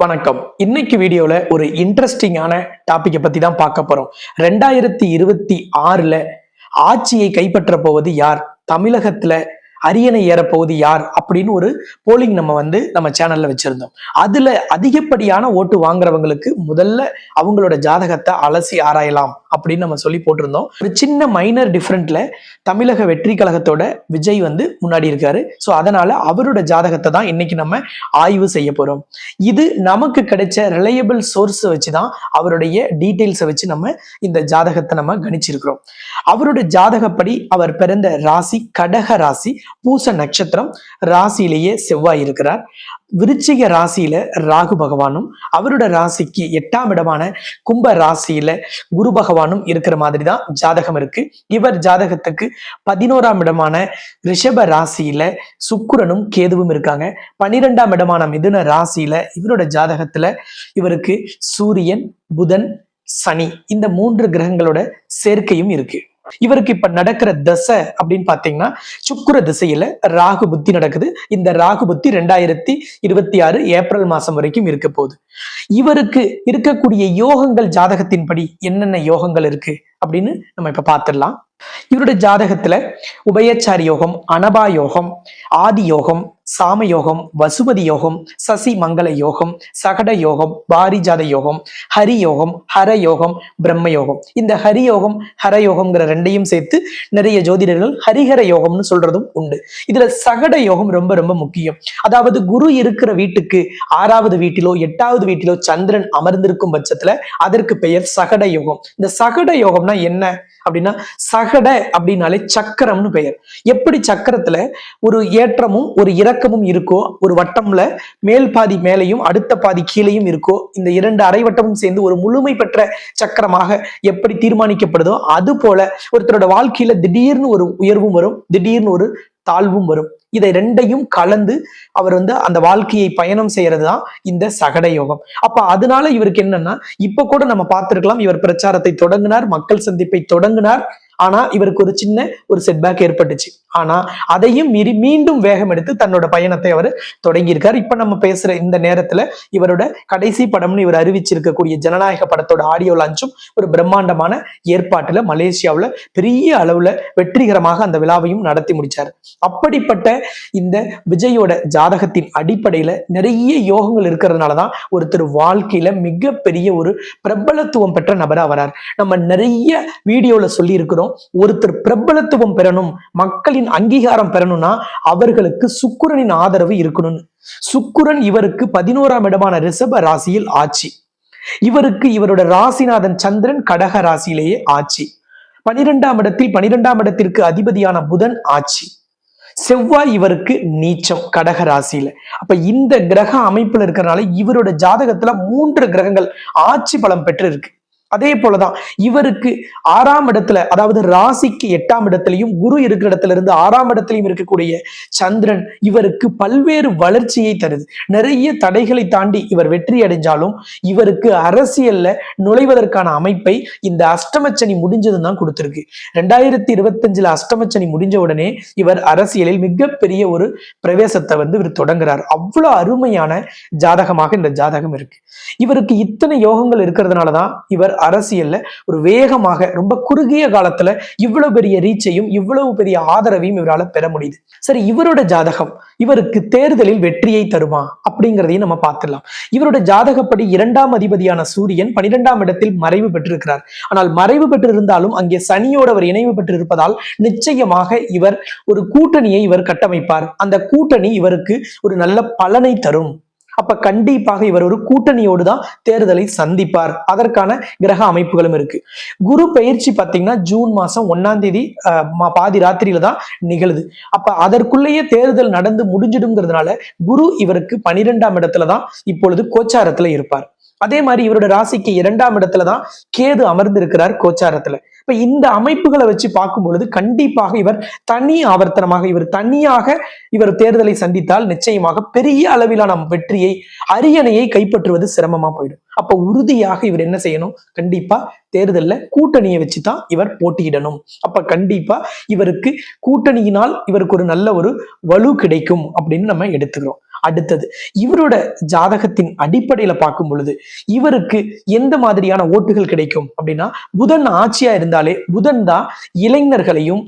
வணக்கம். இன்னைக்கு வீடியோல ஒரு இன்ட்ரெஸ்டிங்கான டாபிக்கை பத்தி தான் பார்க்க போறோம். ரெண்டாயிரத்தி இருபத்தி ஆறுல ஆட்சியை கைப்பற்ற போவது யார்? தமிழகத்துல அரியணை ஏறப்போவது யார் அப்படின்னு ஒரு போலிங் நம்ம வந்து நம்ம சேனல்ல வச்சிருந்தோம். அதுல அதிகப்படியான ஓட்டு வாங்குறவங்களுக்கு முதல்ல அவங்களோட ஜாதகத்தை அலசி ஆராயலாம் அப்படின்னு நம்ம சொல்லி போட்டிருந்தோம். ஒரு சின்ன மைனர் டிஃப்ரெண்ட்ல தமிழக வெற்றி கழகத்தோட விஜய் வந்து முன்னாடி இருக்காரு. ஸோ அதனால அவரோட ஜாதகத்தை தான் இன்னைக்கு நம்ம ஆய்வு செய்ய போறோம். இது நமக்கு கிடைச்ச ரிலையபிள் சோர்ஸ் வச்சு தான் அவருடைய டீட்டெயில்ஸை வச்சு நம்ம இந்த ஜாதகத்தை நம்ம கணிச்சிருக்கிறோம். அவரோட ஜாதகப்படி அவர் பிறந்த ராசி கடக ராசி பூச நட்சத்திரம் ராசியிலேயே செவ்வாய் இருக்கிறார். விருச்சிக ராசியில ராகு பகவானும் அவரோட ராசிக்கு எட்டாம் இடமான கும்ப ராசியில குரு பகவானும் இருக்கிற மாதிரி தான் ஜாதகம் இருக்கு. இவர் ஜாதகத்துக்கு பதினோராம் இடமான ரிஷப ராசியில சுக்கிரனும் கேதுவும் இருக்காங்க. பன்னிரெண்டாம் இடமான மிதுன ராசியில இவரோட ஜாதகத்துல இவருக்கு சூரியன் புதன் சனி இந்த மூன்று கிரகங்களோட சேர்க்கையும் இருக்கு. இவருக்கு இப்ப நடக்கிற தசை அப்படின்னு பாத்தீங்கன்னா சுக்குர திசையில ராகு புத்தி நடக்குது. இந்த ராகு புத்தி ரெண்டாயிரத்தி இருபத்தி ஆறு ஏப்ரல் மாசம் வரைக்கும் இருக்க போகுது. இவருக்கு இருக்கக்கூடிய யோகங்கள் ஜாதகத்தின்படி என்னென்ன யோகங்கள் இருக்கு? அப்படின்னு நம்ம இப்ப பார்த்துடலாம் இவருடைய ஜாதகத்துல உபயச்சாரி யோகம் அனபா யோகம் ஆதி யோகம் சாம யோகம் வசுமதி யோகம் சசி மங்கள யோகம் சகட யோகம் பாரிஜாத யோகம் ஹரி யோகம் ஹர யோகம் பிரம்ம யோகம். இந்த ஹரி யோகம் ஹர யோகம்ங்கிற ரெண்டையும் சேர்த்து நிறைய ஜோதிடர்கள் ஹரிஹர யோகம்னு சொல்றதும் உண்டு. இதுல சகட யோகம் ரொம்ப ரொம்ப முக்கியம். அதாவது குரு இருக்கிற வீட்டுக்கு ஆறாவது வீட்டிலோ எட்டாவது வீட்டிலோ சந்திரன் அமர்ந்திருக்கும் பட்சத்துல அதற்கு பெயர் சகட யோகம். இந்த சகட யோகம்னா என்ன? அப்படின்னா சகட அப்படின்னாலே சக்கரம்னு பெயர். எப்படி சக்கரத்துல ஒரு ஏற்றமும் ஒரு இறக்கமும் இருக்கோ ஒரு வட்டம்ல மேல் பாதி மேலையும் அடுத்த பாதி கீழையும் இருக்கோ இந்த இரண்டு அரைவட்டமும் சேர்ந்து ஒரு முழுமை பெற்ற சக்கரமாக எப்படி தீர்மானிக்கப்படுதோ அது போல ஒருத்தரோட வாழ்க்கையில திடீர்னு ஒரு உயர்வும் வரும் திடீர்னு ஒரு தாழ்வும் வரும். இதை ரெண்டையும் கலந்து அவர் வந்து அந்த வாழ்க்கையை பயணம் செய்யறது தான் இந்த சகட யோகம் அப்ப அதனால இவருக்கு என்னன்னா இப்ப கூட நம்ம பார்த்திருக்கலாம் இவர் பிரச்சாரத்தை தொடங்கினார் மக்கள் சந்திப்பை தொடங்கினார். ஆனா இவருக்கு ஒரு சின்ன ஒரு செட்பேக் ஏற்பட்டுச்சு. ஆனா அதையும் மீறி மீண்டும் வேகம் எடுத்து தன்னோட பயணத்தை அவர் தொடங்கியிருக்கார். இப்ப நம்ம பேசுற இந்த நேரத்துல இவரோட கடைசி படம்னு இவர் அறிவிச்சிருக்கக்கூடிய ஜனநாயக படத்தோட ஆடியோ லான்ச்சும் ஒரு பிரம்மாண்டமான ஏற்பாட்டுல மலேசியாவில் பெரிய அளவுல வெற்றிகரமாக அந்த விழாவையும் நடத்தி முடிச்சாரு. அப்படிப்பட்ட இந்த விஜயோட ஜாதகத்தின் அடிப்படையில நிறைய யோகங்கள் இருக்கிறதுனாலதான் ஒருத்தர் வாழ்க்கையில மிகப்பெரிய ஒரு பிரபலத்துவம் பெற்ற நபரா வரார். நம்ம நிறைய வீடியோல சொல்லி இருக்கிறோம் ஒருத்தர் பிரபலத்துவம் பெறணும் மக்களின் அங்கீகாரம் பெறணும்னா அவர்களுக்கு சுக்குரனின் ஆதரவு இருக்கணும்னு சுக்குரன் இவருக்கு பதினோராம் இடமான ரிஷப ராசியில் ஆட்சி. இவருக்கு இவரோட ராசிநாதன் சந்திரன் கடக ராசியிலேயே ஆட்சி. பனிரெண்டாம் இடத்தில் பனிரெண்டாம் இடத்திற்கு அதிபதியான புதன் ஆட்சி. செவ்வாய் இவருக்கு நீச்சம் கடக ராசியில. அப்ப இந்த கிரக அமைப்புல இருக்கிறனால இவரோட ஜாதகத்துல மூன்று கிரகங்கள் ஆட்சி பலம் பெற்று இருக்கு அதே போலதான் இவருக்கு ஆறாம் இடத்துல அதாவது ராசிக்கு எட்டாம் இடத்துலயும் குரு இருக்கிற இடத்துல இருந்து ஆறாம் இடத்துலையும் இருக்கக்கூடிய சந்திரன் இவருக்கு பல்வேறு வளர்ச்சியை தருது. நிறைய தடைகளை தாண்டி இவர் வெற்றி அடைஞ்சாலும் இவருக்கு அரசியல்ல நுழைவதற்கான அமைப்பை இந்த அஷ்டமச்சனி முடிஞ்சதும் தான் கொடுத்திருக்கு. ரெண்டாயிரத்தி இருபத்தஞ்சுல அஷ்டமச்சனி முடிஞ்ச உடனே இவர் அரசியலில் மிகப்பெரிய ஒரு பிரவேசத்தை வந்து இவர் தொடங்குறார். அவ்வளவு அருமையான ஜாதகமாக இந்த ஜாதகம் இருக்கு. இவருக்கு இத்தனை யோகங்கள் இருக்கிறதுனாலதான் இவர் அரசியல்ல ஒரு வேகமாக ரொம்ப குறுகிய காலத்துல இவ்வளவு பெரிய ரீச்சையும் இவ்வளவு பெரிய ஆதரவையும் இவரால பெற முடியுது. சரி இவரோட ஜாதகம் இவருக்கு தேர்தலில் வெற்றியை தருமா அப்படிங்கிறதையும் நம்ம பார்த்துடலாம். இவரோட ஜாதகப்படி இரண்டாம் அதிபதியான சூரியன் பனிரெண்டாம் இடத்தில் மறைவு பெற்றிருக்கிறார். ஆனால் மறைவு பெற்றிருந்தாலும் அங்கே சனியோட அவர் இணைவு பெற்றிருப்பதால் நிச்சயமாக இவர் ஒரு கூட்டணியை இவர் கட்டமைப்பார். அந்த கூட்டணி இவருக்கு ஒரு நல்ல பலனை தரும். அப்ப கண்டிப்பாக இவர் ஒரு கூட்டணியோடு தான் தேர்தலை சந்திப்பார். அதற்கான கிரக அமைப்புகளும் இருக்கு. குரு பயிற்சி பாத்தீங்கன்னா ஜூன் மாசம் ஒன்னாம் தேதி பாதி ராத்திரியில தான் நிகழுது. அப்ப அதற்குள்ளேயே தேர்தல் நடந்து முடிஞ்சிடுங்கிறதுனால குரு இவருக்கு பனிரெண்டாம் இடத்துல தான் இப்பொழுது கோச்சாரத்துல இருப்பார். அதே மாதிரி இவரோட ராசிக்கு இரண்டாம் இடத்துல தான் கேது அமர்ந்திருக்கிறார் கோச்சாரத்துல. இப்ப இந்த அமைப்புகளை வச்சு பார்க்கும் பொழுது கண்டிப்பாக இவர் தனி ஆவர்த்தனமாக இவர் தனியாக இவர் தேர்தலை சந்தித்தால் நிச்சயமாக பெரிய அளவிலான வெற்றியை அரியணையை கைப்பற்றுவது சிரமமா போயிடும். அப்ப உறுதியாக இவர் என்ன செய்யணும்? கண்டிப்பா தேர்தல்ல கூட்டணியை வச்சு தான் இவர் போட்டியிடணும். அப்ப கண்டிப்பா இவருக்கு கூட்டணியினால் இவருக்கு ஒரு நல்ல ஒரு வலு கிடைக்கும் அப்படின்னு நம்ம எடுத்துக்கிறோம். அடுத்தது. இவரோட ஜாதகத்தின் அடிப்படையில பார்க்கும் பொழுது இவருக்கு எந்த மாதிரியான ஓட்டுகள் கிடைக்கும் அப்படின்னா புதன் ஆட்சியா இருந்தாலே புதன் தான் இளைஞர்களையும்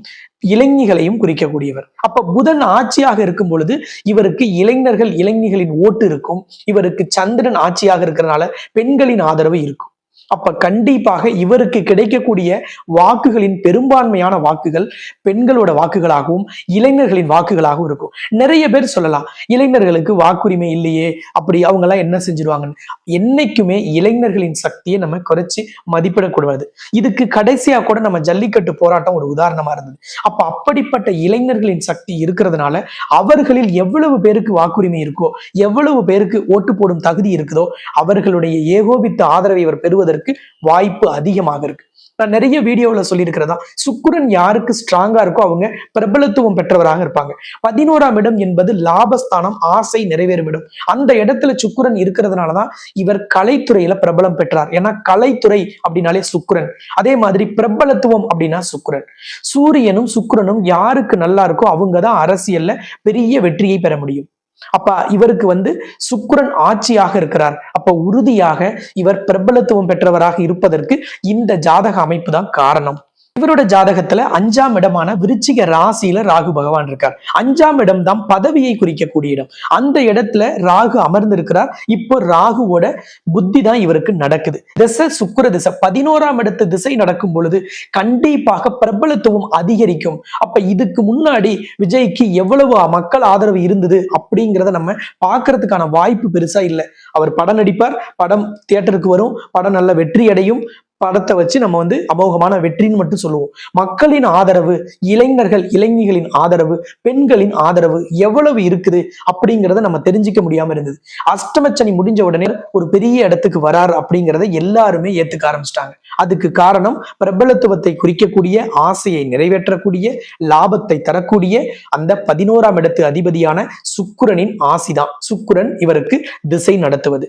இளைஞர்களையும் குறிக்கக்கூடியவர். அப்ப புதன் ஆட்சியாக இருக்கும் பொழுது இவருக்கு இளைஞர்கள் இளைஞர்களின் ஓட்டு இருக்கும். இவருக்கு சந்திரன் ஆட்சியாக இருக்கிறதுனால பெண்களின் ஆதரவு இருக்கும். அப்ப கண்டிப்பாக இவருக்கு கிடைக்கக்கூடிய வாக்குகளின் பெரும்பான்மையான வாக்குகள் பெண்களோட வாக்குகளாகவும் இளைஞர்களின் வாக்குகளாகவும் இருக்கும். நிறைய பேர் சொல்லலாம் இளைஞர்களுக்கு வாக்குரிமை இல்லையே அப்படி அவங்க எல்லாம் என்ன செஞ்சிருவாங்கன்னு. என்னைக்குமே இளைஞர்களின் சக்தியை நம்ம குறைச்சி மதிப்பிடக்கூடாது. இதுக்கு கடைசியா கூட நம்ம ஜல்லிக்கட்டு போராட்டம் ஒரு உதாரணமா இருந்தது. அப்ப அப்படிப்பட்ட இளைஞர்களின் சக்தி இருக்கிறதுனால அவர்களில் எவ்வளவு பேருக்கு வாக்குரிமை இருக்கோ எவ்வளவு பேருக்கு ஓட்டு போடும் தகுதி இருக்குதோ அவர்களுடைய ஏகோபித்த ஆதரவை இவர் பெறுவதற்கு வாய்ப்பு அதிகமாக இருக்கு. நான் நிறைய வீடியோவில் சொல்லியிருக்கிறதா சுக்குரன் யாருக்கு ஸ்ட்ராங்காக இருக்கோ அவங்க பிரபலத்துவம் பெற்றவராக இருப்பாங்க. பதினோராம் இடம் என்பது லாபஸ்தானம் ஆசை நிறைவேறும் இடம் அந்த இடத்துல சுக்கிரன் இருக்கிறதுனாலதான் இவர் கலைத்துறையில பிரபலம் பெற்றார். ஏன்னா கலைத்துறை அப்படின்னாலே சுக்குரன். அதே மாதிரி பிரபலத்துவம் அப்படின்னா சுக்குரன். சூரியனும் சுக்குரனும் யாருக்கு நல்லா இருக்கோ அவங்க தான் அரசியல்ல பெரிய வெற்றியை பெற முடியும். அப்ப இவருக்கு வந்து சுக்கிரன் ஆட்சியாக இருக்கிறார். அப்ப உறுதியாக இவர் பிரபலத்துவம் பெற்றவராக இருப்பதற்கு இந்த ஜாதக அமைப்பு தான் காரணம். இவரோட ஜாதகத்துல அஞ்சாம் இடமான விருச்சிக ராசியில ராகு பகவான் இருக்கார். அஞ்சாம் இடம் தான் பதவியை குறிக்கக்கூடிய இடம். அந்த இடத்துல ராகு அமர்ந்திருக்கிறார். இப்போ ராகுவோட புத்தி தான் இவருக்கு நடக்குது. திசை சுக்கிர திசை. பதினோராம் இடத்து திசை நடக்கும் பொழுது கண்டிப்பாக பிரபலத்துவம் அதிகரிக்கும். அப்ப இதுக்கு முன்னாடி விஜய்க்கு எவ்வளவு மக்கள் ஆதரவு இருந்தது அப்படிங்கிறத நம்ம பாக்குறதுக்கான வாய்ப்பு பெருசா இல்லை. அவர் படம் நடிப்பார். படம் தியேட்டருக்கு வரும். படம் நல்ல வெற்றி அடையும். படத்தை வச்சு நம்ம வந்து அமோகமான வெற்றின்னு மட்டும் சொல்லுவோம். மக்களின் ஆதரவு இளைஞர்கள் இளைஞர்களின் ஆதரவு பெண்களின் ஆதரவு எவ்வளவு இருக்குது அப்படிங்கிறத நம்ம தெரிஞ்சுக்க முடியாம இருந்தது. அஷ்டமச்சனி முடிஞ்ச உடனே ஒரு பெரிய இடத்துக்கு வரார் அப்படிங்கிறத எல்லாருமே ஏத்துக்க ஆரம்பிச்சிட்டாங்க. அதுக்கு காரணம் பிரபலத்துவத்தை குறிக்கக்கூடிய ஆசையை நிறைவேற்றக்கூடிய லாபத்தை தரக்கூடிய அந்த பதினோராம் இடத்து அதிபதியான சுக்குரனின் ஆசிதான். சுக்குரன் இவருக்கு திசை நடத்துவது.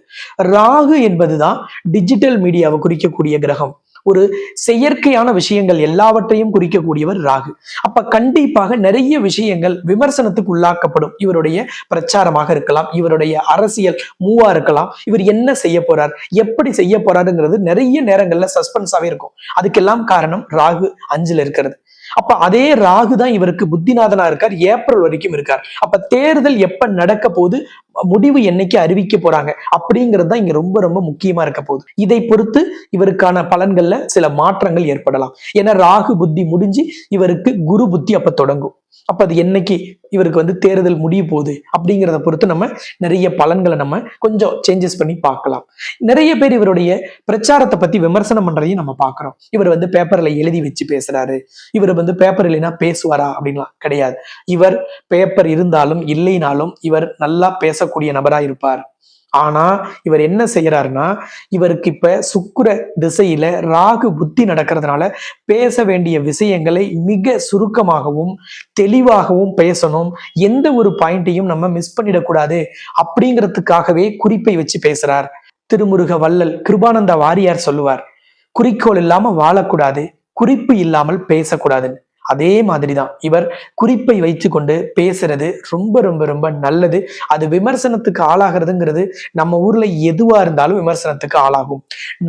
ராகு என்பதுதான் டிஜிட்டல் மீடியாவை குறிக்கக்கூடிய கிரகம். ஒரு செயற்கையான விஷயங்கள் எல்லாவற்றையும் குறிக்கக்கூடியவர் ராகு. அப்ப கண்டிப்பாக நிறைய விஷயங்கள் விமர்சனத்துக்கு உள்ளாக்கப்படும். இவருடைய பிரச்சாரமாக இருக்கலாம் இவருடைய அரசியல் மூவா இருக்கலாம் இவர் என்ன செய்ய போறார் எப்படி செய்ய போறாருங்கிறது நிறைய நேரங்கள்ல சஸ்பென்ஸாவே இருக்கும். அதுக்கெல்லாம் காரணம் ராகு அஞ்சுல இருக்கிறது. அப்ப அதே ராகு தான் இவருக்கு புத்திநாதனா இருக்கார் ஏப்ரல் வரைக்கும் இருக்கார். அப்ப தேர்தல் எப்ப நடக்க போது முடிவு என்னைக்கு அறிவிக்க போறாங்க? அப்படிங்கிறது தான் இங்க ரொம்ப ரொம்ப முக்கியமா இருக்க போகுது. இதை பொறுத்து இவருக்கான பலன்கள்ல சில மாற்றங்கள் ஏற்படலாம். ஏன்னா ராகு புத்தி முடிஞ்சு இவருக்கு குரு புத்தி அப்ப தொடங்கும். அப்ப அது என்னைக்கு இவருக்கு வந்து தேர்தல் முடிய போகுது அப்படிங்கிறத பொறுத்து நம்ம நிறைய பலன்களை நம்ம கொஞ்சம் சேஞ்சஸ் பண்ணி பார்க்கலாம். நிறைய பேர் இவருடைய பிரச்சாரத்தை பத்தி விமர்சனம் பண்றதையும் நம்ம பார்க்கிறோம். இவர் வந்து பேப்பர்ல எழுதி வச்சு பேசுறாரு. இவர் வந்து பேப்பர் இல்லைன்னா பேசுவாரா அப்படின்லாம் கிடையாது. இவர் பேப்பர் இருந்தாலும் இல்லைனாலும் இவர் நல்லா பேச பேசக்கூடிய நபரா இருப்பார். ஆனா இவர் என்ன செய்யறாருன்னா இவருக்கு இப்ப சுக்கிர திசையில ராகு புத்தி நடக்கிறதுனால பேச வேண்டிய விஷயங்களை மிக சுருக்கமாகவும் தெளிவாகவும் பேசணும். எந்த ஒரு பாயிண்ட்டையும் நம்ம மிஸ் பண்ணிடக்கூடாது அப்படிங்கிறதுக்காகவே குறிப்பை வச்சு பேசுறார். திருமுருக வள்ளல் கிருபானந்த வாரியார் சொல்லுவார் குறிக்கோள் இல்லாம வாழக்கூடாது குறிப்பு இல்லாமல் பேசக்கூடாதுன்னு. அதே மாதிரி தான் இவர் குறிப்பை வைத்துக்கொண்டு பேசுறது ரொம்ப ரொம்ப ரொம்ப நல்லது. அது விமர்சனத்துக்கு ஆளாகிறதுங்கிறது நம்ம ஊர்ல எதுவா இருந்தாலும் விமர்சனத்துக்கு ஆளாகும்.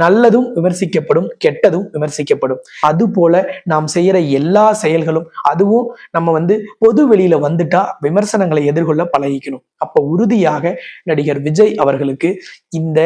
நல்லதும் விமர்சிக்கப்படும் கெட்டதும் விமர்சிக்கப்படும். அது போல நாம் செய்யற எல்லா செயல்களும் அதுவும் நம்ம வந்து பொது வெளியில வந்துட்டா விமர்சனங்களை எதிர்கொள்ள பழகிக்கணும். அப்ப உறுதியாக நடிகர் விஜய் அவர்களுக்கு இந்த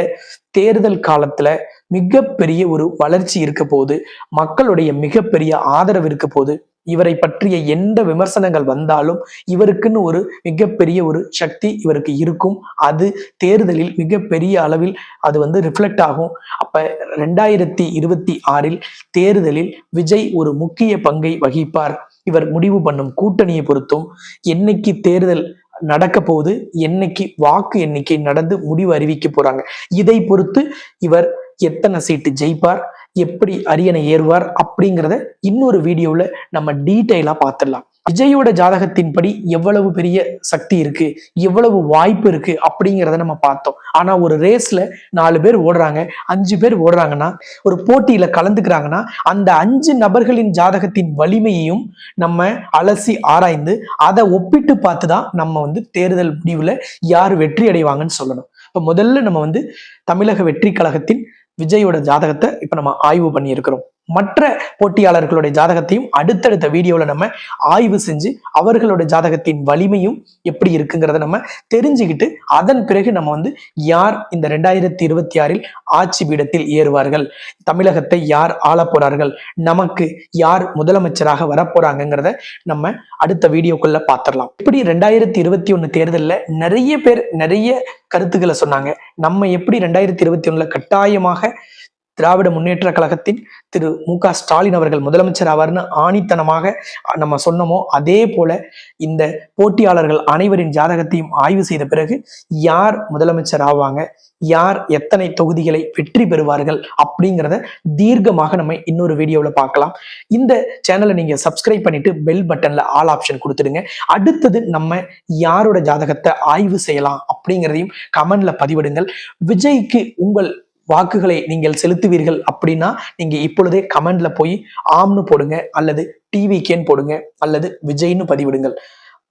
தேர்தல் காலத்துல மிகப்பெரிய ஒரு வளர்ச்சி இருக்க போது மக்களுடைய மிகப்பெரிய ஆதரவு இருக்க போது இவரை பற்றிய எந்த விமர்சனங்கள் வந்தாலும் இவருக்குன்னு ஒரு மிகப்பெரிய ஒரு சக்தி இவருக்கு இருக்கும். அது தேர்தலில் மிகப்பெரிய அளவில் அது வந்து ரிஃப்ளெக்ட் ஆகும். அப்ப ரெண்டாயிரத்தி இருபத்தி ஆறில் தேர்தலில் விஜய் ஒரு முக்கிய பங்கை வகிப்பார். இவர் முடிவு பண்ணும் கூட்டணியை பொறுத்தும் என்னைக்கு தேர்தல் நடக்க போகுது என்னைக்கு வாக்கு எண்ணிக்கை நடந்து முடிவு அறிவிக்க போறாங்க. இதை பொறுத்து இவர் எத்தனை சீட்டு ஜெயிப்பார் எப்படி அரியணை ஏறுவார் அப்படிங்கிறத இன்னொரு வீடியோவில் நம்ம டீட்டெயிலாக பார்த்துடலாம் விஜயோட ஜாதகத்தின்படி எவ்வளவு பெரிய சக்தி இருக்கு எவ்வளவு வாய்ப்பு இருக்கு அப்படிங்கிறத நம்ம பார்த்தோம். ஆனா ஒரு ரேஸ்ல நாலு பேர் ஓடுறாங்க அஞ்சு பேர் ஓடுறாங்கன்னா ஒரு போட்டியில கலந்துக்கிறாங்கன்னா அந்த அஞ்சு நபர்களின் ஜாதகத்தின் வலிமையையும் நம்ம அலசி ஆராய்ந்து அதை ஒப்பிட்டு பார்த்து தான் நம்ம வந்து தேர்தல் முடிவுல யார் வெற்றி அடைவாங்கன்னு சொல்லணும். இப்ப முதல்ல நம்ம வந்து தமிழக வெற்றி கழகத்தின் விஜயோட ஜாதகத்தை இப்ப நம்ம ஆய்வு பண்ணியிருக்கிறோம். மற்ற போட்டியாளர்களுடைய ஜாதகத்தையும் அடுத்தடுத்த வீடியோவில் நம்ம ஆய்வு செஞ்சு அவர்களுடைய ஜாதகத்தின் வலிமையும் எப்படி இருக்குங்கிறத நம்ம தெரிஞ்சுக்கிட்டு அதன் பிறகு நம்ம வந்து யார் இந்த ரெண்டாயிரத்தி இருபத்தி ஆறில் ஆட்சி பீடத்தில் ஏறுவார்கள்? தமிழகத்தை யார் ஆள போறார்கள்? நமக்கு யார் முதலமைச்சராக வரப்போறாங்கிறத நம்ம அடுத்த வீடியோக்குள்ள பார்த்துடலாம் இப்படி ரெண்டாயிரத்தி இருபத்தி ஒன்று தேர்தலில் நிறைய பேர் நிறைய கருத்துக்களை சொன்னாங்க. நம்ம எப்படி ரெண்டாயிரத்தி இருபத்தி ஒண்ணுல கட்டாயமாக திராவிட முன்னேற்ற கழகத்தின் திரு மு க ஸ்டாலின் அவர்கள் முதலமைச்சர் ஆவார்னு ஆணித்தனமாக நம்ம சொன்னோமோ அதே போல இந்த போட்டியாளர்கள் அனைவரின் ஜாதகத்தையும் ஆய்வு செய்த பிறகு யார் முதலமைச்சர் ஆவாங்க யார் எத்தனை தொகுதிகளை வெற்றி பெறுவார்கள் அப்படிங்கிறத தீர்க்கமாக நம்ம இன்னொரு வீடியோவில் பார்க்கலாம். இந்த சேனலை நீங்க சப்ஸ்கிரைப் பண்ணிட்டு பெல் பட்டன்ல ஆல் ஆப்ஷன் கொடுத்துடுங்க. அடுத்தது நம்ம யாரோட ஜாதகத்தை ஆய்வு செய்யலாம் அப்படிங்கிறதையும் கமெண்ட்ல பதிவிடுங்கள். விஜய்க்கு உங்கள் வாக்குகளை நீங்கள் செலுத்துவீர்கள் அப்படின்னா நீங்க இப்பொழுதே கமெண்ட்ல போய் ஆம்னு போடுங்க அல்லது டிவிக்கேன்னு போடுங்க அல்லது விஜய்னு பதிவிடுங்கள்.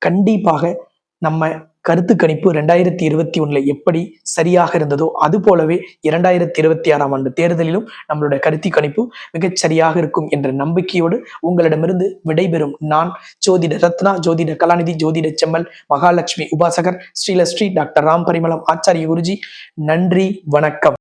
கண்டிப்பாக நம்ம கருத்து கணிப்பு ரெண்டாயிரத்தி இருபத்தி ஒண்ணுல எப்படி சரியாக இருந்ததோ அது போலவே இரண்டாயிரத்தி இருபத்தி ஆறாம் ஆண்டு தேர்தலிலும் நம்மளுடைய கருத்து கணிப்பு மிகச் சரியாக இருக்கும் என்ற நம்பிக்கையோடு உங்களிடமிருந்து விடைபெறும் நான் ஜோதிட ரத்னா ஜோதிட கலாநிதி ஜோதிட செம்மல் மகாலட்சுமி உபாசகர் ஸ்ரீலஸ்ரீ டாக்டர் ராம் பரிமளம் ஆச்சாரிய குருஜி நன்றி வணக்கம்.